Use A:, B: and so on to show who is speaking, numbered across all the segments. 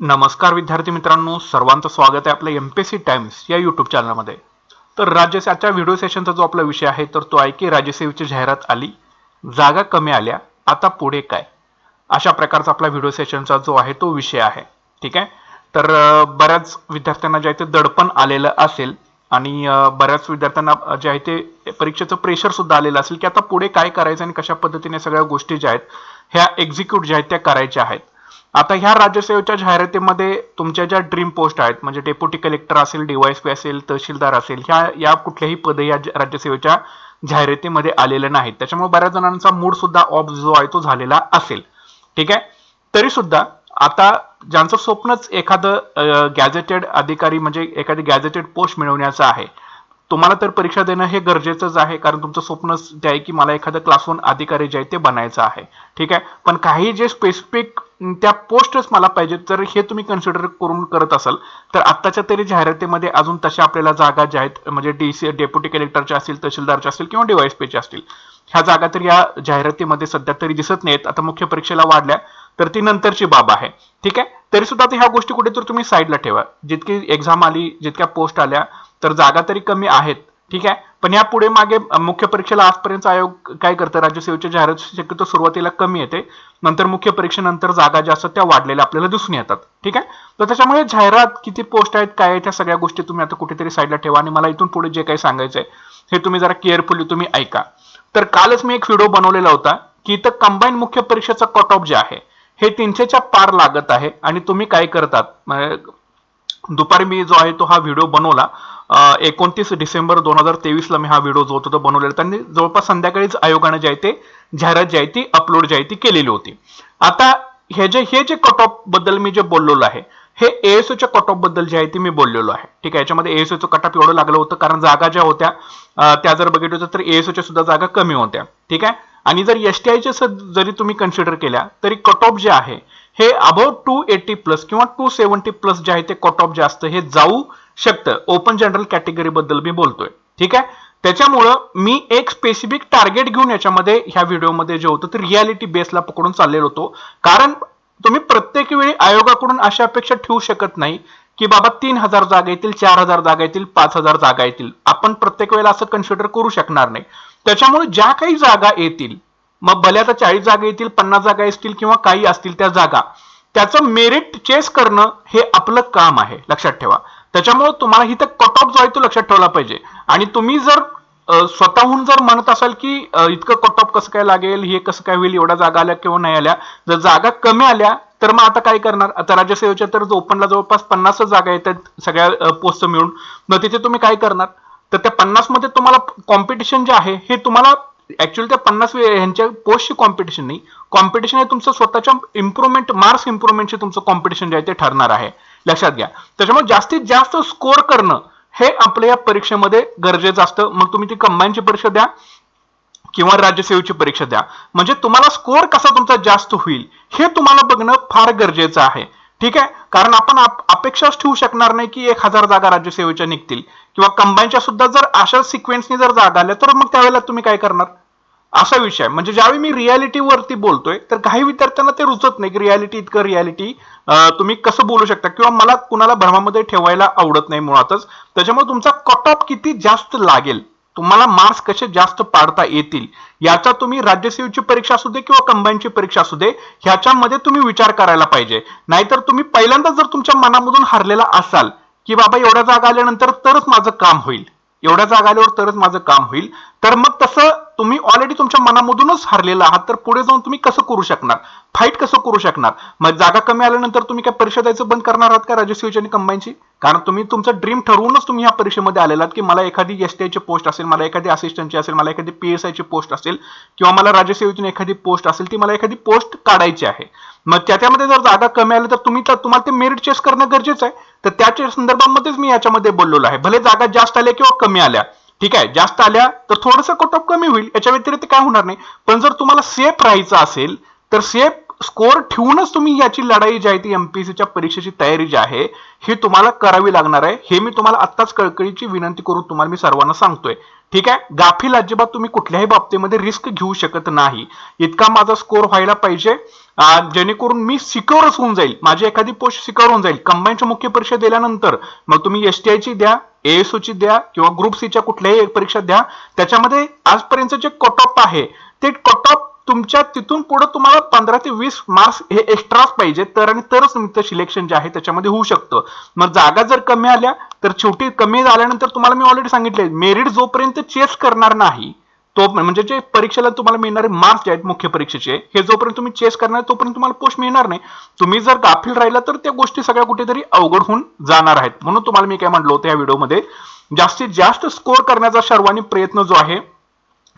A: नमस्कार विद्यार्थी मित्रांनो सर्वांचं स्वागत आहे आपल्या एम पी सी टाइम्स या यूट्यूब चॅनलमध्ये तर राज्यसे आजच्या व्हिडिओ सेशनचा जो आपला विषय आहे तर तो आहे की राज्यसेवेची जाहिरात आली जागा कमी आल्या आता पुढे काय? अशा प्रकारचा आपला व्हिडिओ सेशनचा जो आहे तो विषय आहे. ठीक आहे? तर बऱ्याच विद्यार्थ्यांना जे आहे ते दडपण आलेलं असेल आणि बऱ्याच विद्यार्थ्यांना जे आहे ते परीक्षेचं प्रेशर सुद्धा आलेलं असेल की आता पुढे काय करायचं आणि कशा पद्धतीने सगळ्या गोष्टी ज्या आहेत ह्या एक्झिक्यूट ज्या आहेत त्या करायच्या आहेत. आता ह्या राज्यसेवेच्या जाहिरातीमध्ये तुमच्या ज्या ड्रीम पोस्ट आहेत म्हणजे डेप्युटी कलेक्टर असेल डीवायसपी असेल तहसीलदार असेल ह्या या कुठल्याही पद या राज्यसेवेच्या जाहिरातीमध्ये आलेले नाहीत. त्याच्यामुळे बऱ्याच जणांचा मूड सुद्धा ऑफ जो आहे तो झालेला असेल. ठीक आहे? तरी सुद्धा आता ज्यांचं स्वप्नच एखादं गॅजेटेड अधिकारी म्हणजे एखादी गॅजेटेड पोस्ट मिळवण्याचं आहे तुम्हाला तर परीक्षा देणं हे गरजेचंच आहे कारण तुमचं स्वप्नच जे आहे की मला एखादं क्लास वन अधिकारी जे आहे ते बनायचं आहे. ठीक आहे? पण काही जे स्पेसिफिक त्या पोस्टच मला पाहिजेत जर हे तुम्ही कन्सिडर करून करत असाल. तर आत्ताच्या तरी जाहिरातीमध्ये अजून तशा आपल्याला जागा ज्या आहेत म्हणजे डी सी डेप्युटी कलेक्टरच्या असतील तहसीलदारच्या असतील किंवा डीवायसपीच्या असतील ह्या जागा तर या जाहिरातीमध्ये सध्या तरी दिसत नाहीत. आता मुख्य परीक्षेला वाढल्या तर ती नंतरची बाब आहे. ठीक आहे? तरी सुद्धा आता ह्या गोष्टी कुठेतरी तुम्ही साईडला ठेवा. जितकी एक्झाम आली जितक्या पोस्ट आल्या तर जागा तरी कमी आहेत. ठीक आहे? पण या पुढे मागे मुख्य परीक्षेला आजपर्यंत आयोग काय करतं राज्यसेवेच्या जाहिरात शक्यतो सुरुवातीला कमी येते. नंतर मुख्य परीक्षेनंतर जागा ज्या असतात त्या वाढलेल्या आपल्याला दिसून येतात. ठीक आहे? तर त्याच्यामुळे जाहिरात किती पोस्ट आहेत काय आहेत त्या सगळ्या गोष्टी तुम्ही आता कुठेतरी साईडला ठेवा आणि मला इथून पुढे जे काही सांगायचंय हे तुम्ही जरा केअरफुली तुम्ही ऐका. तर कालच मी एक व्हिडिओ बनवलेला होता की इथं कंबाईन मुख्य परीक्षेचा कट ऑफ जे आहे हे तीनशेच्या पार लागत आहे. आणि तुम्ही काय करतात दुपारी मी जो आहे तो हा व्हिडिओ बनवला. एकोणतीस डिसेंबर दोन हजार तेवीसला मी हा व्हिडिओ जो होता तो बनवलेला. त्यांनी जवळपास संध्याकाळीच आयोगानं जे आहे ते जाहिरात जी आहे ती अपलोड जी आहे ती केलेली होती. आता हे जे हे जे कट ऑफबद्दल मी जे बोललेलो आहे हे एएसओच्या कट ऑफबद्दल जे आहे ते मी बोललेलो आहे. ठीक आहे? याच्यामध्ये एएसओचं कट ऑफ एवढं लागलं होतं कारण जागा ज्या होत्या त्या जर बघितलं तर एएसओच्या सुद्धा जागा कमी होत्या. ठीक आहे? आणि जर एस टी जरी तुम्ही कन्सिडर केल्या तरी कट ऑफ जे आहे हे अबाउट टू एटी प्लस किंवा टू सेव्हन्टी प्लस जे आहे ते कट ऑफ जे असतं हे जाऊ शकतं ओपन जनरल कॅटेगरी बद्दल मी बोलतोय. ठीक आहे? त्याच्यामुळं मी एक स्पेसिफिक टार्गेट घेऊन याच्यामध्ये ह्या व्हिडिओमध्ये जे होतं ते रियालिटी बेसला पकडून चाललेलो होतो. कारण तुम्ही प्रत्येक वेळी आयोगाकडून अशा अपेक्षा ठेवू शकत नाही की बाबा तीन हजार जागा येतील चार हजार जागा येतील पाच हजार जागा येतील. आपण प्रत्येक वेळेला असं कन्सिडर करू शकणार नाही. त्याच्यामुळे ज्या काही जागा येतील मग भले आता चाळीस जागा येतील पन्नास जागा येतील किंवा काही असतील त्या जागा त्याचं मेरिट चेस करणं हे आपलं काम आहे. लक्षात ठेवा. त्याच्यामुळे तुम्हाला इथं कट ऑफ जो आहे तो लक्षात ठेवला पाहिजे. आणि तुम्ही जर स्वतःहून जर म्हणत असाल की इतकं कट ऑफ कसं काय लागेल हे कसं काय होईल एवढ्या जागा आल्या किंवा नाही आल्या जर जागा कमी आल्या तर मग आता काय करणार? आता राज्यसेवेच्या तर ओपनला जवळपास पन्नास जागा येतात सगळ्या पोस्ट मिळून. मग तिथे तुम्ही काय करणार? तर त्या पन्नासमध्ये तुम्हाला कॉम्पिटिशन जे आहे हे तुम्हाला ऍक्च्युअली त्या पन्नास ह्यांच्या पोस्टची कॉम्पिटिशन नाही. कॉम्पिटिशन हे तुमचं स्वतःच्या इम्प्रुव्हमेंट मार्क्स इम्प्रुव्हमेंटचे तुमचं कॉम्पिटिशन जे आहे ते ठरणार आहे. लक्षात घ्या. त्याच्यामुळे जास्तीत जास्त स्कोअर करणं हे आपल्या या परीक्षेमध्ये गरजेचं असतं. मग तुम्ही ती कंबाईनची परीक्षा द्या किंवा राज्यसेवेची परीक्षा द्या. म्हणजे तुम्हाला स्कोअर कसा तुमचा जास्त होईल हे तुम्हाला बघणं फार गरजेचं आहे. ठीक आहे? कारण आपण अपेक्षाच ठेवू शकणार नाही की एक हजार जागा राज्यसेवेच्या निघतील. किंवा कंबाईनच्या सुद्धा जर अशा सिक्वेन्सनी जर जागा आल्या तर मग त्यावेळेला तुम्ही काय करणार? असा विषय म्हणजे ज्यावेळी मी रियालिटी वरती बोलतोय तर काही विद्यार्थ्यांना ते रुचत नाही की रियालिटी इतकं रियालिटी तुम्ही कसं बोलू शकता? किंवा मला कुणाला भ्रमामध्ये ठेवायला आवडत नाही मुळातच. त्याच्यामुळे तुमचा कट ऑफ किती जास्त लागेल? तुम्हाला मार्क्स कसे जास्त पाडता येतील? याचा तुम्ही राज्यसेवेची परीक्षा असू दे किंवा कंबाईनची परीक्षा असू दे ह्याच्यामध्ये तुम्ही विचार करायला पाहिजे. नाहीतर तुम्ही पहिल्यांदा जर तुमच्या मनामधून हरलेला असाल की बाबा एवढ्या जागा आल्यानंतर तरच माझं काम होईल. एवढ्या जागा आल्यावर तरच माझं काम होईल. तर मग तसं तुम्ही ऑलरेडी तुमच्या मनामधूनच हरलेला आहात तर पुढे जाऊन तुम्ही कसं करू शकणार? फाईट कसं करू शकणार? मग जागा कमी आल्यानंतर तुम्ही काय परीक्षा द्यायचं बंद करणार आहात का राज्यसेवेची आणि कंबाईनची कारण तुम्ही तुमचं ड्रीम ठरवूनच तुम्ही या परीक्षेमध्ये आलेला आहात की मला एखादी एस टी पोस्ट असेल मला एखादी असिस्टंटची असेल मला एखादी पी एस आयची पोस्ट असेल किंवा मला राज्यसेवेतून एखादी पोस्ट असेल ती मला एखादी पोस्ट काढायची आहे. मग त्याच्यामध्ये जर जागा कमी आली तर तुम्ही तर तुम्हाला ते मेरिट चेस करणं गरजेचं आहे. तर त्याच्या संदर्भामध्येच मी याच्यामध्ये बोललेलो आहे. भले जागा जास्त आल्या किंवा कमी आल्या. ठीक आहे? जास्त आल्या तर थोडंसं कट ऑफ कमी होईल. याच्या व्यतिरिक्त काय होणार नाही. पण जर तुम्हाला सेफ राहायचं असेल तर सेफ स्कोअर ठेवूनच तुम्ही याची लढाई जी आहे ती एमपीसीच्या परीक्षेची तयारी जी आहे ही तुम्हाला करावी लागणार आहे. हे मी तुम्हाला आत्ताच कळकळीची विनंती करून तुम्हाला मी सर्वांना सांगतोय. ठीक आहे? गाफील अजिबात तुम्ही कुठल्याही बाबतीमध्ये रिस्क घेऊ शकत नाही. इतका माझा स्कोअर व्हायला पाहिजे. जेणेकरून मी सिक्युअरच होऊन जाईल. माझी एखादी पोस्ट सिक्युअर होऊन जाईल. कंबाईनच्या मुख्य परीक्षा दिल्यानंतर मग तुम्ही एस टी द्या एएसओची द्या किंवा ग्रुप सीच्या कुठल्याही एक परीक्षा द्या. त्याच्यामध्ये आजपर्यंत जे कट ऑफ आहे. ते कट ऑफ तुमच्या तिथून पुढे तुम्हाला पंधरा ते वीस मार्क्स हे एक्स्ट्राच पाहिजे तर आणि तरच तुमचं सिलेक्शन जे आहे त्याच्यामध्ये होऊ शकतं. मग जागा जर कमी आल्या तर शेवटी कमी झाल्यानंतर तुम्हाला मी ऑलरेडी सांगितले मेरिट जोपर्यंत चेस करणार नाही तो म्हणजे जे परीक्षेला तुम्हाला मिळणारे मार्क्स जे आहेत मुख्य परीक्षेचे हे जोपर्यंत तुम्ही चेस करणार तोपर्यंत तुम्हाला पोस्ट मिळणार नाही. तुम्ही जर गाफील राहिला तर त्या गोष्टी सगळ्या कुठेतरी अवघड होऊन जाणार आहेत. म्हणून तुम्हाला मी काय म्हटलं होतं या व्हिडिओमध्ये जास्तीत जास्त स्कोअर करण्याचा सर्वांनी प्रयत्न जो आहे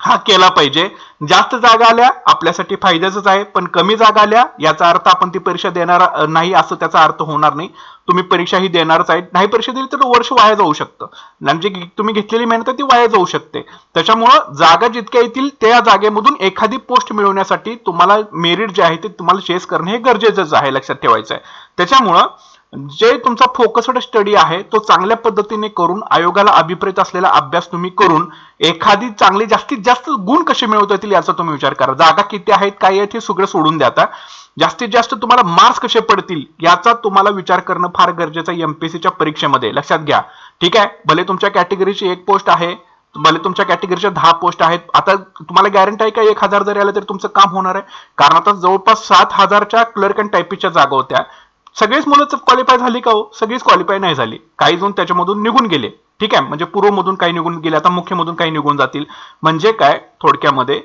A: हा केला पाहिजे. जास्त जागा आल्या आपल्यासाठी फायद्याचंच आहे. पण कमी जागा आल्या याचा अर्थ आपण ती परीक्षा देणार नाही असं त्याचा अर्थ होणार नाही. तुम्ही परीक्षा ही देणारच आहे. नाही परीक्षा दिली तर वर्ष वाया जाऊ शकतं. म्हणजे तुम्ही घेतलेली मेहनत आहे ती वाया जाऊ शकते. त्याच्यामुळं जागा जितक्या येतील त्या जागेमधून एखादी पोस्ट मिळवण्यासाठी तुम्हाला मेरिट जे आहे ते तुम्हाला चेस करणे हे गरजेचंच आहे लक्षात ठेवायचं आहे त्याच्यामुळं जे तुमचा फोकस्ड स्टडी आहे तो चांगल्या पद्धतीने करून आयोगाला अभिप्रेत असलेला अभ्यास तुम्ही करून एखादी चांगली जास्तीत जास्त गुण कसे मिळवता येतील याचा तुम्ही विचार करा. जागा किती आहेत काय आहेत हे सगळं सोडून द्या आता. जास्तीत जास्त तुम्हाला मार्क्स कसे पडतील याचा तुम्हाला विचार करणं फार गरजेचं आहे एमपीसीच्या परीक्षेमध्ये. लक्षात घ्या. ठीक आहे? भले तुमच्या कॅटेगरीची एक पोस्ट आहे भले तुमच्या कॅटेगरीच्या दहा पोस्ट आहेत. आता तुम्हाला गॅरंटी आहे का एक हजार जरी आलं तरी तुमचं काम होणार आहे? कारण आता जवळपास सात हजारच्या क्लर्क अँड टायपिस्टच्या जागा होत्या. सगळेच मुलं क्वालिफाय झाली का हो? सगळीच क्वालिफाय नाही झाली. काही जण त्याच्यामधून निघून गेले. ठीक आहे? म्हणजे पूर्वमधून काही निघून गेले आता मुख्यमधून काही निघून जातील. म्हणजे काय? थोडक्यामध्ये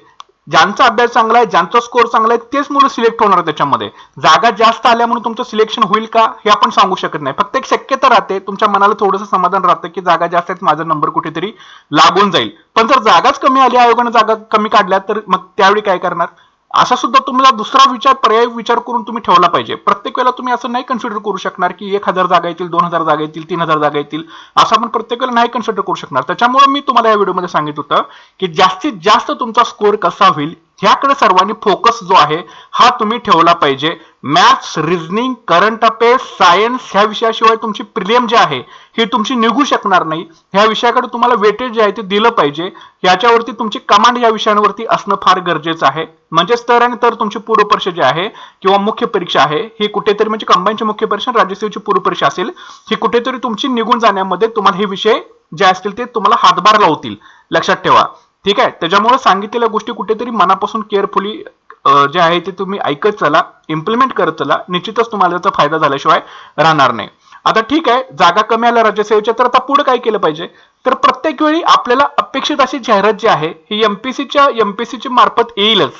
A: ज्यांचा अभ्यास चांगला आहे ज्यांचा स्कोर चांगला आहे तेच मुलं सिलेक्ट होणार त्याच्यामध्ये. जागा जास्त आल्या म्हणून तुमचं सिलेक्शन होईल का? हे आपण सांगू शकत नाही. फक्त एक शक्यता राहते तुमच्या मनाला थोडंसं समाधान राहतं की जागा जास्त आहेत माझा नंबर कुठेतरी लागून जाईल. पण जर जागाच कमी आली आयोगाने जागा कमी काढल्या तर मग त्यावेळी काय करणार? असा सुद्धा तुम्हाला दुसरा विचार पर्याय विचार करून तुम्ही ठेवला पाहिजे. प्रत्येक वेळेला तुम्ही असं नाही कन्सिडर करू शकणार की एक हजार जागा येतील दोन हजार जागा येतील तीन हजार जागा येतील. असं आपण प्रत्येक वेळेला नाही कन्सिडर करू शकणार. त्याच्यामुळे मी तुम्हाला या व्हिडिओमध्ये सांगितलं होतं की जास्तीत जास्त तुमचा स्कोअर कसा होईल ह्याकडे सर्वांनी फोकस जो आहे हा तुम्ही ठेवला पाहिजे. Maths reasoning current affairs science ह्या विषयाशिवाय तुमची प्रिलियम जे आहे ही तुमची निघू शकणार नाही. ह्या विषयाकडे तुम्हाला वेटेज जे आहे ते दिलं पाहिजे. याच्यावरती तुमची कमांड या विषयांवरती असणं फार गरजेचं आहे. म्हणजेच तर आणि तर तुमची पूर्वपरीक्षा जी आहे किंवा मुख्य परीक्षा आहे ही कुठेतरी म्हणजे कंबाईनची मुख्य परीक्षा आणि राज्यसेवेची पूर्वपरीक्षा असेल ही कुठेतरी तुमची निघून जाण्यामध्ये तुम्हाला हे विषय जे असतील ते तुम्हाला हातभार लावतील. लक्षात ठेवा. ठीक आहे? त्याच्यामुळे सांगितलेल्या गोष्टी कुठेतरी मनापासून केअरफुली जे आहे ते तुम्ही ऐकत चला इम्प्लिमेंट करत चला. निश्चितच तुम्हाला त्याचा फायदा झाल्याशिवाय राहणार नाही. आता ठीक आहे जागा कमी आल्या राज्यसेवेच्या तर आता पुढे काय केलं पाहिजे? तर प्रत्येक वेळी आपल्याला अपेक्षित अशी जाहिरात जी आहे ही एमपीसीच्या एमपीसीच्या मार्फत येईलच.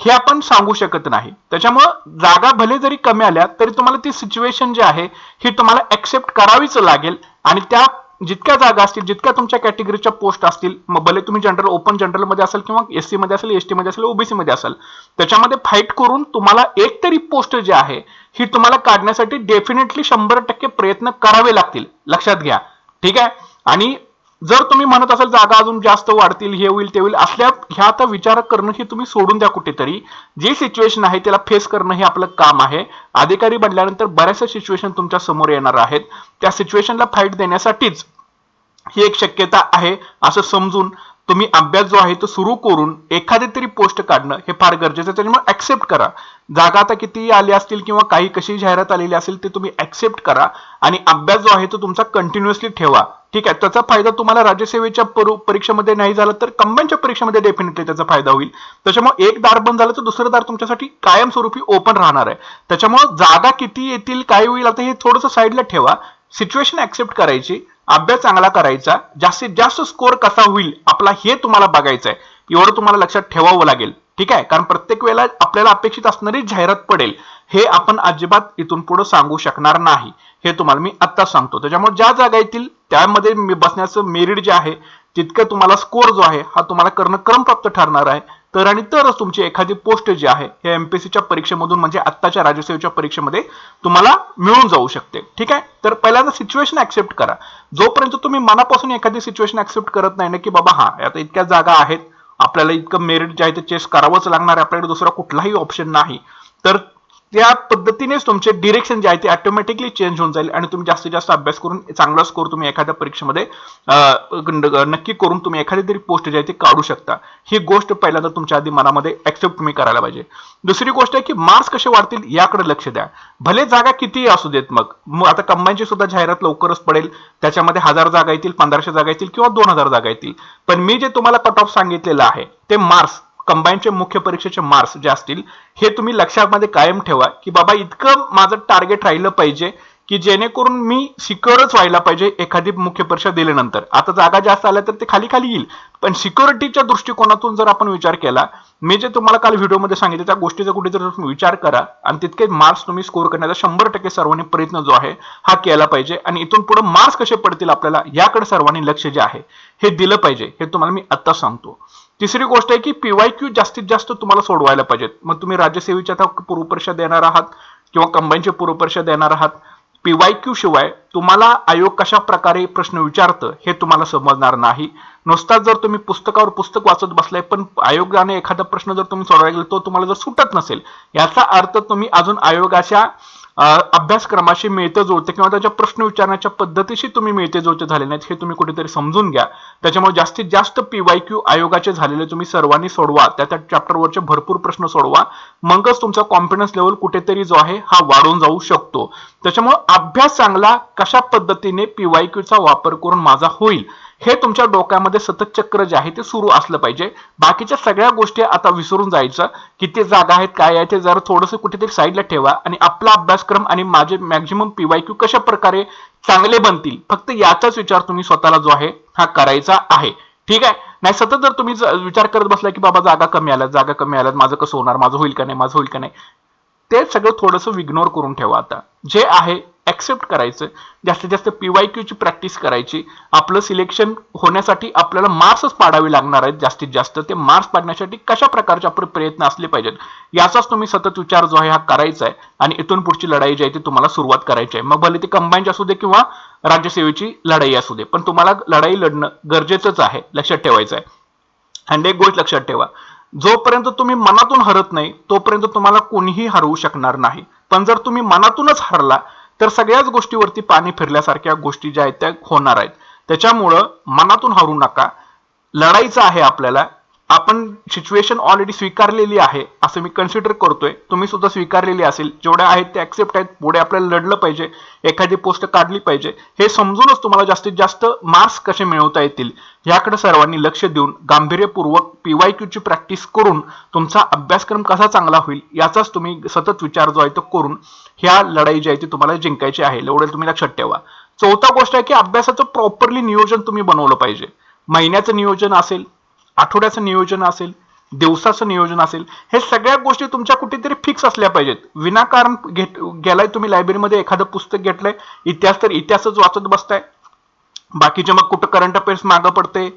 A: हे आपण सांगू शकत नाही. त्याच्यामुळं जागा भले जरी कमी आल्या तरी तुम्हाला ती सिच्युएशन जी आहे ही तुम्हाला ऍक्सेप्ट करावीच लागेल. आणि त्या जितक्या जागा असतील जितक्या तुमच्या कॅटेगरीच्या पोस्ट असतील मग भले तुम्ही जनरल ओपन जनरलमध्ये असाल किंवा एस सी मध्ये असेल एस टी मध्ये असेल ओबीसी मध्ये असाल त्याच्यामध्ये फाईट करून तुम्हाला एक तरी पोस्ट जी आहे ही तुम्हाला काढण्यासाठी डेफिनेटली शंभर टक्के प्रयत्न करावे लागतील. लक्षात घ्या. ठीक आहे? आणि जर तुम्ही म्हणत असाल जागा अजून जास्त वाढतील हे होईल ते होईल असल्या ह्या आता विचार करणं हे तुम्ही सोडून द्या कुठेतरी. जे सिच्युएशन आहे त्याला फेस करणं हे आपलं काम आहे. अधिकारी बनल्यानंतर बऱ्याचशा सिच्युएशन तुमच्यासमोर येणार आहेत. त्या सिच्युएशनला फाईट देण्यासाठीच ही एक शक्यता आहे असं समजून तुम्ही अभ्यास जो आहे तो सुरू करून एखादी तरी पोस्ट काढणं हे फार गरजेचं आहे. त्याच्यामुळे ऍक्सेप्ट करा. जागा आता किती आली असतील किंवा काही कशी जाहिरात आलेली असेल ते तुम्ही ऍक्सेप्ट करा आणि अभ्यास जो आहे तो तुमचा कंटिन्युअसली ठेवा. ठीक आहे त्याचा फायदा तुम्हाला राज्यसेवेच्या परीक्षेमध्ये नाही झाला तर कंबाईनच्या परीक्षेमध्ये डेफिनेटली त्याचा फायदा होईल. त्याच्यामुळे एक दार बंद झालं तर दुसरं दार तुमच्यासाठी कायमस्वरूपी ओपन राहणार आहे. त्याच्यामुळे जागा किती येतील काय होईल आता हे थोडंसं साईडला ठेवा. सिच्युएशन ऍक्सेप्ट करायची अभ्यास चांगला करायचा जास्तीत जास्त स्कोअर कसा होईल आपला हे तुम्हाला बघायचं आहे. एवढं तुम्हाला लक्षात ठेवावं लागेल. ठीक आहे कारण प्रत्येक वेळेला आपल्याला अपेक्षित असणारी जाहिरात पडेल. हे आपण अजिबात इथून पुढे सांगू शकणार नाही. हे तुम्हाला मी आत्ता सांगतो. त्याच्यामुळे ज्या जागा येतील त्यामध्ये मी बसण्याचं मेरिट जे आहे तितकं तुम्हाला स्कोअर जो आहे हा तुम्हाला करणं क्रमप्राप्त ठरणार आहे. तर आणि तरच तुमची एखादी पोस्ट जी आहे हे एमपीसीच्या परीक्षेमधून म्हणजे आत्ताच्या राज्यसेवेच्या परीक्षेमध्ये तुम्हाला मिळून जाऊ शकते. ठीक आहे? तर पहिल्यांदा सिच्युएशन ऍक्सेप्ट करा. जोपर्यंत तुम्ही मनापासून एखादी सिच्युएशन ऍक्सेप्ट करत नाही ना की बाबा हा आता इतक्या जागा आहेत आपल्याला इतकं मेरिट जे आहे ते चेस करावंच लागणार आहे आपल्याकडे दुसरा कुठलाही ऑप्शन नाही. तर त्या पद्धतीनेच तुमचे डिरेक्शन जे आहे ते ऑटोमॅटिकली चेंज होऊन जाईल आणि तुम्ही जास्तीत जास्त अभ्यास करून चांगला स्कोर तुम्ही एखाद्या परीक्षेमध्ये नक्की करून तुम्ही एखादी तरी पोस्ट जी आहे ती काढू शकता. ही गोष्ट पहिल्यांदा तुमच्या आधी मनामध्ये ऍक्सेप्ट तुम्ही करायला पाहिजे. दुसरी गोष्ट आहे की मार्क्स कसे वाढतील याकडे लक्ष द्या. भले जागा किती असू देत मग मग आता कंबाईनची सुद्धा जाहिरात लवकरच पडेल त्याच्यामध्ये हजार जागा येतील पंधराशे जागा येतील किंवा दोन हजार जागा येतील. पण मी जे तुम्हाला कट ऑफ सांगितलेलं आहे ते मार्क्स कंबाईनचे मुख्य परीक्षेचे मार्क्स जे असतील हे तुम्ही लक्षामध्ये कायम ठेवा की बाबा इतकं माझं टार्गेट राहिलं पाहिजे की जेणेकरून मी सिक्युअरच व्हायला पाहिजे एखादी मुख्य परीक्षा दिल्यानंतर. आता जागा जास्त आल्या तर ते खाली खाली येईल. पण सिक्युरिटीच्या दृष्टिकोनातून जर आपण विचार केला मी जे तुम्हाला काल व्हिडिओमध्ये सांगितलं त्या गोष्टीचा कुठे जर तुम्ही विचार करा आणि तितके मार्क्स तुम्ही स्कोर करण्याचा शंभर टक्के सर्वांनी प्रयत्न जो आहे हा केला पाहिजे आणि इथून पुढे मार्क्स कसे पडतील आपल्याला याकडे सर्वांनी लक्ष जे आहे हे दिलं पाहिजे हे तुम्हाला मी आता सांगतो. तिसरी गोष्ट आहे की पीवाय क्यू जास्तीत जास्त तुम्हाला सोडवायला पाहिजेत. मग तुम्ही राज्यसेवेची आता पूर्वपरीक्षा देणार आहात किंवा कंबाईनचे पूर्व परीक्षा देणार आहात. पीवाय क्यू शिवाय तुम्हाला आयोग कशा प्रकारे प्रश्न विचारतं हे तुम्हाला समजणार नाही. नुसताच जर तुम्ही पुस्तकावर पुस्तक वाचत बसलाय पण आयोगाने एखादा प्रश्न जर तुम्ही सोडवायला गेला तो तुम्हाला जर सुटत नसेल याचा अर्थ तुम्ही अजून आयोगाच्या अभ्यासक्रमाशी मिळते जुळते किंवा त्याच्या प्रश्न विचारण्याच्या पद्धतीशी तुम्ही मिळते जुळते झाले नाहीत हे तुम्ही कुठेतरी समजून घ्या. त्याच्यामुळे जास्तीत जास्त पीवाय क्यू आयोगाचे झालेले तुम्ही सर्वांनी सोडवा त्या त्या चॅप्टरवरचे भरपूर प्रश्न सोडवा. मगच तुमचा कॉन्फिडन्स लेवल कुठेतरी जो आहे हा वाढून जाऊ शकतो. त्याच्यामुळे अभ्यास चांगला कशा पद्धतीने पीवाय क्यूचा वापर करून माझा होईल? हे तुमच्या डोक्यामध्ये सतत चक्र जे आहे ते सुरू असलं पाहिजे. बाकीच्या सगळ्या गोष्टी आता विसरून जायचं. किती जागा आहेत काय आहे ते जरा थोडंसं कुठेतरी साईडला ठेवा. आणि आपला अभ्यासक्रम आणि माझे मॅक्झिमम पीवाय क्यू कशा प्रकारे चांगले बनतील फक्त याचाच विचार तुम्ही स्वतःला जो आहे हा करायचा आहे. ठीक आहे? नाही सतत जर तुम्ही विचार करत बसला की बाबा जागा कमी आल्यात जागा कमी आल्यात माझं कसं होणार माझं होईल का नाही माझं होईल का नाही? ते सगळं थोडंसं इग्नोर करून ठेवा आता. जे आहे ॲक्सेप्ट करायचं जास्तीत जास्त पीवाय ची प्रॅक्टिस करायची. आपलं सिलेक्शन होण्यासाठी आपल्याला मार्क्सच पाडावे लागणार आहेत जास्तीत जास्त. ते मार्क्स पाडण्यासाठी कशा प्रकारचे आपले प्रयत्न असले पाहिजेत याचाच तुम्ही सतत विचार जो आहे हा करायचा आहे. आणि इथून पुढची लढाई जी आहे ती तुम्हाला सुरुवात करायची आहे. मग भले ती कंबाईनची असू दे किंवा राज्यसेवेची लढाई असू दे पण तुम्हाला लढाई लढणं गरजेचंच आहे लक्षात ठेवायचं आहे. आणि एक गोष्ट लक्षात ठेवा जोपर्यंत तुम्ही मनातून हरत नाही तोपर्यंत तुम्हाला कोणीही हरवू शकणार नाही. पण जर तुम्ही मनातूनच हरला तर सगळ्याच गोष्टीवरती पाणी फिरल्यासारख्या गोष्टी ज्या आहेत त्या होणार आहेत. त्याच्यामुळं मनातून हरू नका. लढायचं आहे आपल्याला. आपण सिच्युएशन ऑलरेडी स्वीकारलेली आहे असं मी कन्सिडर करतोय. तुम्ही सुद्धा स्वीकारलेली असेल. जेवढ्या आहेत ते ऍक्सेप्ट आहेत. पुढे आपल्याला लढलं पाहिजे. एखादी पोस्ट काढली पाहिजे. हे समजूनच तुम्हाला जास्तीत जास्त मार्क्स कसे मिळवता येतील याकडे सर्वांनी लक्ष देऊन गांभीर्यपूर्वक पीवाय क्यूची प्रॅक्टिस करून तुमचा अभ्यासक्रम कसा चांगला होईल याचाच तुम्ही सतत विचार जो आहे तो करून ह्या लढाई जी आहे ती तुम्हाला जिंकायची आहे. एवढे तुम्ही लक्षात ठेवा. चौथा गोष्ट आहे की अभ्यासाचं प्रॉपरली नियोजन तुम्ही बनवलं पाहिजे. महिन्याचं नियोजन असेल आठवड्याचं नियोजन असेल दिवसाचं नियोजन असेल हे सगळ्या गोष्टी तुमच्या कुठेतरी फिक्स असल्या पाहिजेत. विनाकारण घेत गेलाय तुम्ही लायब्ररीमध्ये एखादं पुस्तक घेतलंय इतिहास तर इतिहासच वाचत बसताय. बाकीचे मग कुठं करंट अफेअर्स मागं पडते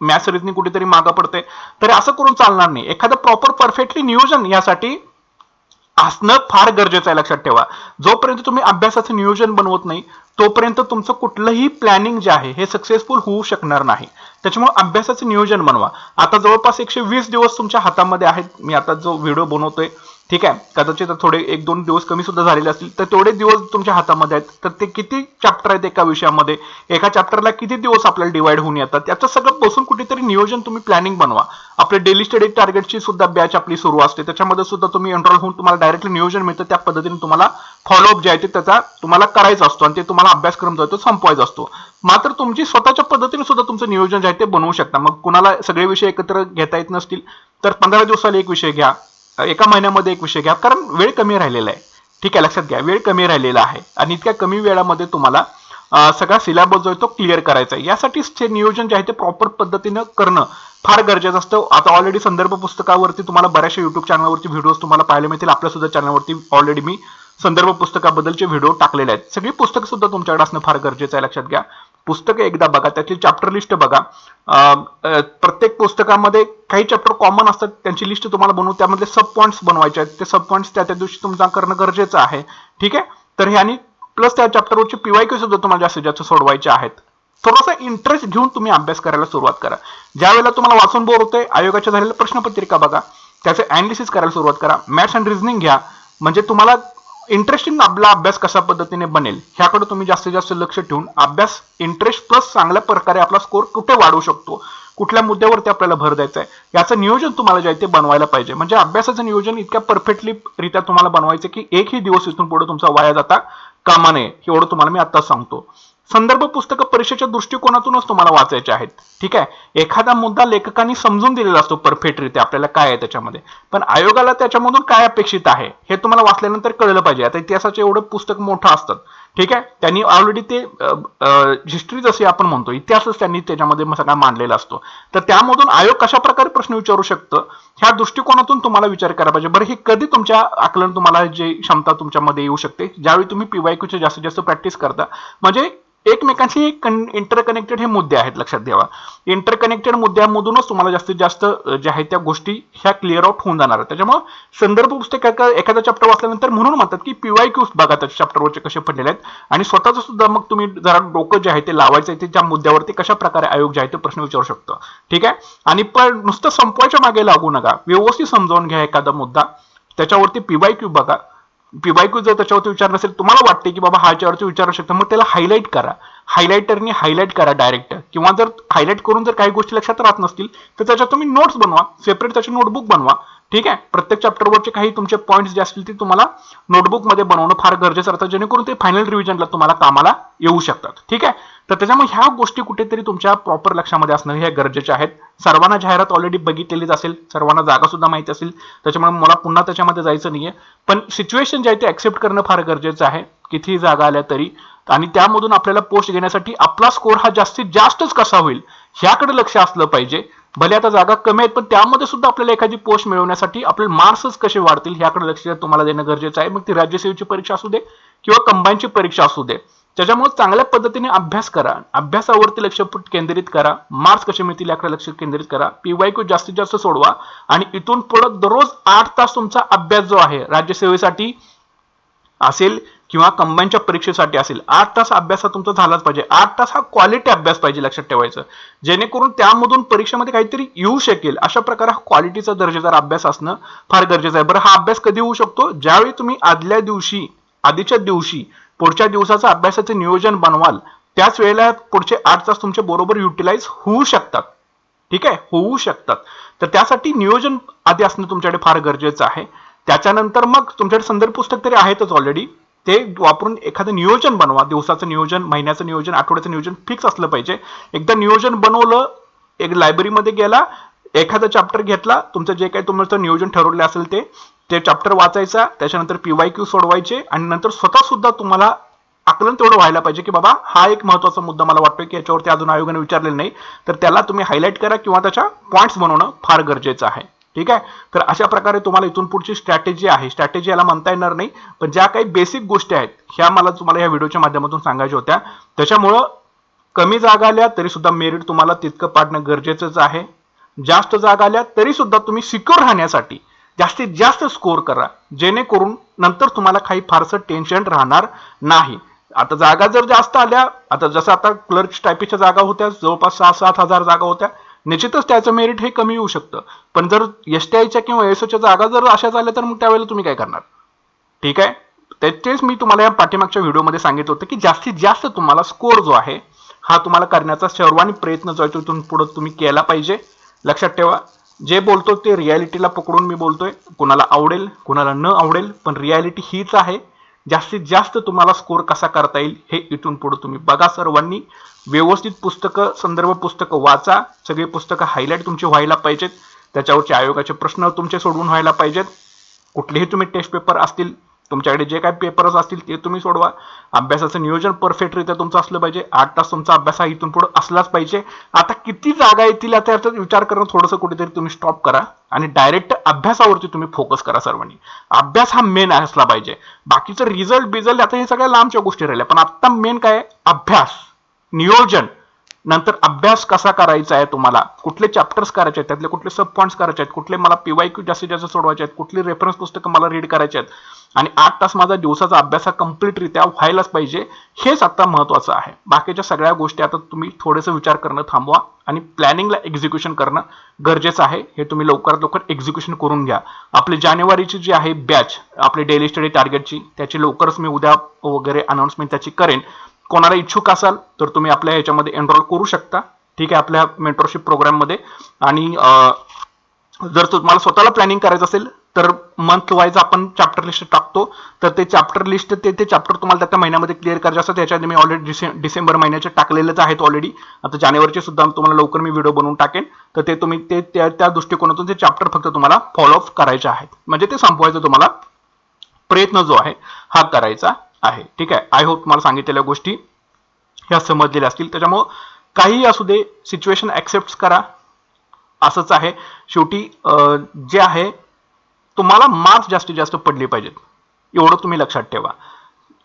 A: मॅथ्स रिजनिंग कुठेतरी मागं पडते. तर असं करून चालणार नाही. एखादं प्रॉपर परफेक्टली नियोजन यासाठी असणं फार गरजेचं आहे लक्षात ठेवा. जोपर्यंत तुम्ही अभ्यासाचं नियोजन बनवत नाही तोपर्यंत तुमचं कुठलंही प्लॅनिंग जे आहे हे सक्सेसफुल होऊ शकणार नाही. त्याच्यामुळे अभ्यासाचं नियोजन बनवा. आता जवळपास एकशे वीस दिवस तुमच्या हातामध्ये आहेत. मी आता जो व्हिडिओ बनवतोय ठीक आहे? कदाचित थोडे एक दोन दिवस कमी सुद्धा झालेले असतील तर तेवढे दिवस तुमच्या हातामध्ये आहेत. तर ते किती चॅप्टर आहेत एका विषयामध्ये? एका चॅप्टरला किती दिवस आपल्याला डिवाइड होऊन येतात? त्याचं सगळं बसून कुठेतरी नियोजन तुम्ही प्लॅनिंग बनवा. आपले डेली स्टडी टार्गेटची सुद्धा बॅच आपली सुरू असते. त्याच्यामध्ये सुद्धा तुम्ही एनरोल होऊन तुम्हाला डायरेक्टली नियोजन मिळतं. त्या पद्धतीने तुम्हाला फॉलोअप जे आहे ते त्याचा तुम्हाला करायचा असतो आणि ते तुम्हाला अभ्यासक्रम जो आहे तो संपवायचा असतो. मात्र तुमची स्वतःच्या पद्धतीने सुद्धा तुमचं नियोजन जे आहे ते बनवू शकता. मग कुणाला सगळे विषय एकत्र घेता येत नसतील तर पंधरा दिवसाला एक विषय घ्या एका महिन्यामध्ये एक विषय घ्या कारण वेळ कमी राहिलेला आहे. ठीक आहे लक्षात घ्या वेळ कमी राहिलेला आहे आणि इतक्या कमी वेळामध्ये तुम्हाला सगळा सिलेबस जो आहे तो क्लिअर करायचा आहे. यासाठी ते नियोजन जे आहे ते प्रॉपर पद्धतीनं करणं फार गरजेचं असतं. आता ऑलरेडी संदर्भ पुस्तकावरती तुम्हाला बऱ्याचशा युट्यूब चॅनलवरती व्हिडिओज तुम्हाला पाहायला मिळतील. आपल्या सुद्धा चॅनलवरती ऑलरेडी मी संदर्भ पुस्तकाबद्दलचे व्हिडिओ टाकलेले आहेत. सगळी पुस्तकं सुद्धा तुमच्याकडे असणं फार गरजेचं आहे लक्षात घ्या. पुस्तकं एकदा बघा त्याची चॅप्टर लिस्ट बघा. प्रत्येक पुस्तकामध्ये काही चॅप्टर कॉमन असतात त्यांची लिस्ट तुम्हाला बनवून त्यामध्ये सब पॉईंट्स बनवायचे आहेत. ते सब पॉईंट्स त्या त्या दिवशी तुमचा करणं गरजेचं आहे. ठीक आहे? तर हे आणि प्लस त्या चॅप्टरवरचे पीवायक्यू सुद्धा तुम्हाला जास्तीत जास्त सोडवायचे आहेत. थोडासा इंटरेस्ट घेऊन तुम्ही अभ्यास करायला सुरुवात करा. ज्या वेळेला तुम्हाला वाचून बोर होते आयोगाच्या झालेल्या प्रश्नपत्रिका बघा. त्याचे अनालिसिस करायला सुरुवात करा. मॅथ्स अँड रिझनिंग घ्या. म्हणजे तुम्हाला इंटरेस्टिंग आपला अभ्यास कशा पद्धतीने बनेल? ह्याकडे तुम्ही जास्तीत जास्त लक्ष ठेवून अभ्यास इंटरेस्ट प्लस चांगल्या प्रकारे आपला स्कोर कुठे वाढवू शकतो? कुठल्या मुद्द्यावरती आपल्याला भर द्यायचा आहे याचं नियोजन तुम्हाला जे आहे ते बनवायला पाहिजे. म्हणजे अभ्यासाचं नियोजन इतक्या परफेक्टली रित्या तुम्हाला बनवायचं की एकही दिवस इथून पुढे तुमचा वाया जाता कामा नये. एवढं तुम्हाला मी आता सांगतो. संदर्भ पुस्तकं परीक्षेच्या दृष्टिकोनातूनच तुम्हाला वाचायचे आहेत. ठीक आहे? एखादा मुद्दा लेखकांनी समजून दिलेला असतो परफेक्टरित्या आपल्याला काय आहे त्याच्यामध्ये. पण आयोगाला त्याच्यामधून काय अपेक्षित आहे हे तुम्हाला वाचल्यानंतर कळलं पाहिजे. आता इतिहासाचे एवढं पुस्तक मोठं असतात. ठीक आहे? त्यांनी ऑलरेडी ते हिस्ट्री जशी आपण म्हणतो इतिहासच त्यांनी त्याच्यामध्ये सगळा मांडलेला असतो. तर त्यामधून आयोग कशा प्रकारे प्रश्न विचारू शकतं ह्या दृष्टिकोनातून तुम्हाला विचार करायला पाहिजे. बरं हे कधी तुमच्या आकलन तुम्हाला जे क्षमता तुमच्यामध्ये येऊ शकते ज्यावेळी तुम्ही पीवायक्यूचे जास्तीत जास्त प्रॅक्टिस करता म्हणजे एकमेकांशी इंटरकनेक्टेड हे मुद्दे आहेत लक्षात ठेवा. इंटरकनेक्टेड मुद्द्यामधूनच तुम्हाला जास्तीत जास्त ज्या आहेत त्या गोष्टी ह्या क्लिअर आउट होऊन जाणार आहेत. त्याच्यामुळे संदर्भ पुस्तक एखादा चॅप्टर वाचल्यानंतर म्हणून म्हणतात की पीवाय क्यूज बघा त्या चॅप्टरवरचे कसे पडलेले आहेत. आणि स्वतःच सुद्धा मग तुम्ही जरा डोकं जे आहे ते लावायचं आहे ते त्या मुद्द्यावरती कशा प्रकारे आयोग जे आहे ते प्रश्न विचारू शकतो. ठीक आहे? आणि पण नुसतं संपवायच्या मागे लागू नका. व्यवस्थित समजावून घ्या एखादा मुद्दा. त्याच्यावरती पीवाय क्यू बघा. पीवायक्यू जर त्याच्यावरती विचार नसेल तुम्हाला वाटते की बाबा हा याच्यावरती विचारू शकतो मग त्याला हायलाईट करा. हायलायटरनी हायलाईट करा डायरेक्ट किंवा जर हायलाईट करून जर काही गोष्टी लक्षात राहत नसतील तर त्याच्यात तुम्ही नोट्स बनवा सेपरेट त्याचे नोटबुक बनवा. ठीक आहे? प्रत्येक चॅप्टरवरचे काही तुमचे पॉईंट्स जे असतील ते तुम्हाला नोटबुकमध्ये बनवणं फार गरजेचं असतं जेणेकरून ते फायनल रिव्हिजनला तुम्हाला कामाला येऊ शकतात. ठीक आहे? तर त्याच्यामुळे ह्या गोष्टी कुठेतरी तुमच्या प्रॉपर लक्षामध्ये असणं हे गरजेचे आहेत. सर्वांना जाहिरात ऑलरेडी बघितलेलीच असेल सर्वांना जागा सुद्धा माहिती असेल त्याच्यामुळे मला पुन्हा त्याच्यामध्ये जायचं नाहीये. पण सिच्युएशन जे आहे ते ऍक्सेप्ट करणं फार गरजेचं आहे कितीही जागा आल्या तरी. आणि त्यामधून आपल्याला पोस्ट घेण्यासाठी आपला स्कोर हा जास्तीत जास्तच कसा होईल ह्याकडे लक्ष असलं पाहिजे. भले आता जागा कमी आहेत पण त्यामध्ये सुद्धा आपल्याला एखादी पोस्ट मिळवण्यासाठी आपले मार्क्सच कसे वाढतील ह्याकडे लक्ष तुम्हाला देणं गरजेचं आहे. मग ती राज्यसेवेची परीक्षा असू दे किंवा कंबाईनची परीक्षा असू दे. त्याच्यामुळे चांगल्या पद्धतीने अभ्यास करा. अभ्यासावरती लक्ष केंद्रित करा. मार्क्स कसे मिळतील याकडे लक्ष केंद्रित करा. पीवायक्यू जास्तीत जास्त सोडवा. आणि इथून पुढे दररोज आठ तास तुमचा अभ्यास जो आहे राज्यसेवेसाठी असेल किंवा कंबाईनच्या परीक्षेसाठी असेल आठ तास अभ्यास हा तुमचा झालाच पाहिजे. आठ तास हा क्वालिटी अभ्यास पाहिजे लक्षात ठेवायचं. जेणेकरून त्यामधून परीक्षेमध्ये काहीतरी येऊ शकेल. अशा प्रकारे हा क्वालिटीचा दर्जेदार अभ्यास असणं फार गरजेचं आहे. बरं हा अभ्यास कधी होऊ शकतो? ज्यावेळी तुम्ही आदल्या दिवशी आधीच्या दिवशी पुढच्या दिवसाचं अभ्यासाचं नियोजन बनवाल त्याच वेळेला पुढचे आठ तास तुमच्या बरोबर युटिलाइज होऊ शकतात. ठीक आहे? होऊ शकतात. तर त्यासाठी नियोजन आधी असणं तुमच्याकडे फार गरजेचं आहे. त्याच्यानंतर मग तुमच्याकडे संदर्भ पुस्तक तरी आहेतच ऑलरेडी ते वापरून एखादं नियोजन बनवा. दिवसाचं नियोजन महिन्याचं नियोजन आठवड्याचं नियोजन फिक्स असलं पाहिजे. एकदा नियोजन बनवलं एक लायब्ररीमध्ये गेला एखादा चॅप्टर घेतला तुमचं जे काही तुमचं नियोजन ठरवलं असेल ते ते चॅप्टर वाचायचा त्याच्यानंतर पीवाय क्यू सोडवायचे आणि नंतर स्वतः सुद्धा तुम्हाला आकलन तेवढं व्हायला पाहिजे की बाबा हा एक महत्त्वाचा मुद्दा मला वाटतोय की याच्यावरती अजून आयोगाने विचारलेला नाही. तर त्याला तुम्ही हायलाईट करा किंवा त्याच्या पॉईंट्स बनवणं फार गरजेचं आहे. ठीक आहे? तर अशा प्रकारे तुम्हाला इथून पुढची स्ट्रॅटेजी आहे. स्ट्रॅटेजी याला म्हणता येणार नाही पण ज्या काही बेसिक गोष्टी आहेत ह्या मला तुम्हाला या व्हिडिओच्या माध्यमातून सांगायच्या होत्या. त्याच्यामुळं कमी जागा आल्या तरी सुद्धा मेरिट तुम्हाला तितकं पाडणं गरजेचंच आहे. जास्त जागा आल्या तरी सुद्धा तुम्ही सिक्युअर राहण्यासाठी जास्तीत जास्त स्कोअर करा. जेणेकरून नंतर तुम्हाला काही फारसं टेन्शन राहणार नाही. आता जागा जर जास्त आल्या आता जसं आता क्लर्क टायपिंगच्या जागा होत्या जवळपास सहा सात हजार जागा होत्या. निश्चितच त्याचं मेरिट हे कमी येऊ शकतं. पण जर एस टी आयच्या किंवा एस ओच्या जागा जर अशा झाल्या तर मग त्यावेळेला तुम्ही काय करणार? ठीक आहे? त्याचेच मी तुम्हाला या पाठीमागच्या व्हिडिओमध्ये सांगितलं होतं की जास्तीत जास्त तुम्हाला स्कोर जो आहे हा तुम्हाला करण्याचा सर्वांनी प्रयत्न जो आहे तो इथून पुढे तुम्ही केला पाहिजे. लक्षात ठेवा. जे बोलतो ते रियालिटीला पकडून मी बोलतोय. कुणाला आवडेल कुणाला न आवडेल पण रियालिटी हीच आहे. जास्तीत जास्त तुम्हाला स्कोर कसा करता येईल हे इथून पुढे तुम्ही बघा सर्वांनी. व्यवस्थित पुस्तकं संदर्भ पुस्तकं वाचा. सगळी पुस्तकं हायलाईट तुमची व्हायला पाहिजेत. त्याच्यावरचे आयोगाचे प्रश्न तुमचे सोडवून व्हायला पाहिजेत. कुठलेही तुम्ही टेस्ट पेपर असतील तुमच्याकडे जे काही पेपर्स असतील ते तुम्ही सोडवा. अभ्यासाचं नियोजन परफेक्टरित्या तुमचं असलं पाहिजे. आठ तास तुमचा अभ्यास हा इथून पुढे असलाच पाहिजे. आता किती जागा येतील आता याचा विचार करणं थोडंसं कुठेतरी तुम्ही स्टॉप करा आणि डायरेक्ट अभ्यासावरती तुम्ही फोकस करा सर्वांनी. अभ्यास हा मेन असला पाहिजे. बाकीचं रिझल्ट बिझल्ट आता हे सगळ्या लांबच्या गोष्टी राहिल्या. पण आता मेन काय आहे? अभ्यास. नियोजन. नंतर अभ्यास कसा करायचा आहे तुम्हाला? कुठले चॅप्टर्स करायचे आहेत? त्यातले कुठले सब पॉईंट्स करायचे आहेत? कुठले मला पीवायक्यू जास्तीत जास्त सोडवायचे आहेत? कुठली रेफरन्स पुस्तकं मला रीड करायचे आहेत? आणि आठ तास माझा दिवसाचा अभ्यास हा कम्प्लीटरित्या व्हायलाच पाहिजे. हेच आता महत्वाचं आहे. बाकीच्या सगळ्या गोष्टी आता तुम्ही थोडंसं विचार करणं थांबवा आणि प्लॅनिंगला एक्झिक्युशन करणं गरजेचं आहे. हे तुम्ही लवकरात लवकर एक्झिक्युशन करून घ्या. आपली जानेवारीची जी आहे बॅच आपली डेली स्टडी टार्गेटची त्याची लवकरच मी उद्या वगैरे अनाऊन्समेंट त्याची करेन. कोणाला इच्छुक असाल तर तुम्ही आपल्या ह्याच्यामध्ये एनरोल करू शकता. ठीक आहे आपल्या मेंटरशिप प्रोग्राममध्ये आणि जर तुम्हाला स्वतःला प्लॅनिंग करायचं असेल तर मंथ वाईज आपण चॅप्टर लिस्ट टाकतो. तर ते चॅप्टर लिस्ट ते ते चॅप्टर तुम्हाला त्या महिन्यामध्ये क्लिअर करायचे असतात. त्याच्यात मी ऑलरेडी डिसेंबर महिन्याचे टाकलेलेच आहेत ऑलरेडी आता जानेवारीचे सुद्धा तुम्हाला लवकर मी व्हिडिओ बनवून टाकेन. तर ते तुम्ही ते त्या त्या दृष्टिकोनातून ते चॅप्टर फक्त तुम्हाला फॉलोअप करायचे आहेत. म्हणजे ते संपवायचं तुम्हाला प्रयत्न जो आहे हा करायचा. आहे. ठीक आहे? आय होप तुम्हाला सांगितलेल्या गोष्टी ह्या समजलेल्या असतील. त्याच्यामुळं काहीही असू दे सिच्युएशन ॲक्सेप्ट करा. असंच आहे. शेवटी जे आहे तुम्हाला मार्क्स जास्तीत जास्त पडले पाहिजेत. एवढं तुम्ही लक्षात ठेवा.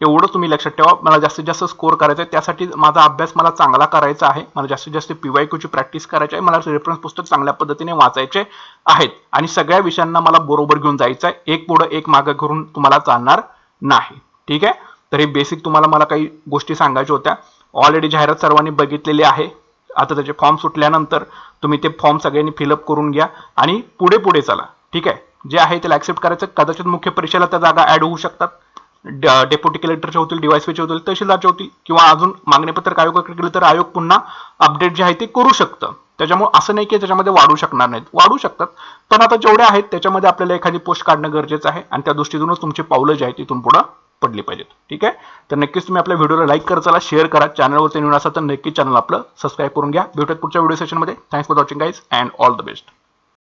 A: एवढं तुम्ही लक्षात ठेवा. मला जास्तीत जास्त स्कोर करायचा आहे. त्यासाठी माझा अभ्यास मला चांगला करायचा आहे. मला जास्तीत जास्त पीवाय क्यूची प्रॅक्टिस करायची आहे. मला रेफरन्स पुस्तक चांगल्या पद्धतीने वाचायचे आहेत. आणि सगळ्या विषयांना मला बरोबर घेऊन जायचं आहे. एक पुढं एक मागं करून तुम्हाला चालणार नाही. ठीक आहे? तर हे बेसिक तुम्हाला मला काही गोष्टी सांगायच्या होत्या. ऑलरेडी जाहिरात सर्वांनी बघितलेली आहे. आता त्याचे फॉर्म सुटल्यानंतर तुम्ही ते फॉर्म सगळ्यांनी फिलअप करून घ्या आणि पुढे पुढे चला. ठीक आहे? जे आहे त्याला ऍक्सेप्ट करायचं. कदाचित मुख्य परीक्षेला त्या जागा ऍड होऊ शकतात. डेप्युटी कलेक्टरच्या होतील डीवायसीचे होतील तहसीलदारच्या होतील किंवा अजून मागणीपत्रक आयोगाकडे गेलं तर आयोग पुन्हा अपडेट जे आहे ते करू शकतं. त्याच्यामुळे असं नाही की त्याच्यामध्ये वाढू शकणार नाहीत. वाढू शकतात. पण आता जेवढे आहेत त्याच्यामध्ये आपल्याला एखादी पोस्ट काढणं गरजेचं आहे. आणि त्या दृष्टीतूनच तुमची पावलं जी आहेत तिथून पुढं पडली पाहिजेत. ठीक आहे? तर नक्कीच तुम्ही आपल्या व्हिडिओला लाईक करत चला शेअर करा. चॅनलवरती नवीन असाल तर नक्कीच चॅनल आपलं सबस्क्राईब करून घ्या. भेटूयात पुढच्या व्हिडिओ सेशनमध्ये thanks for watching guys and all the best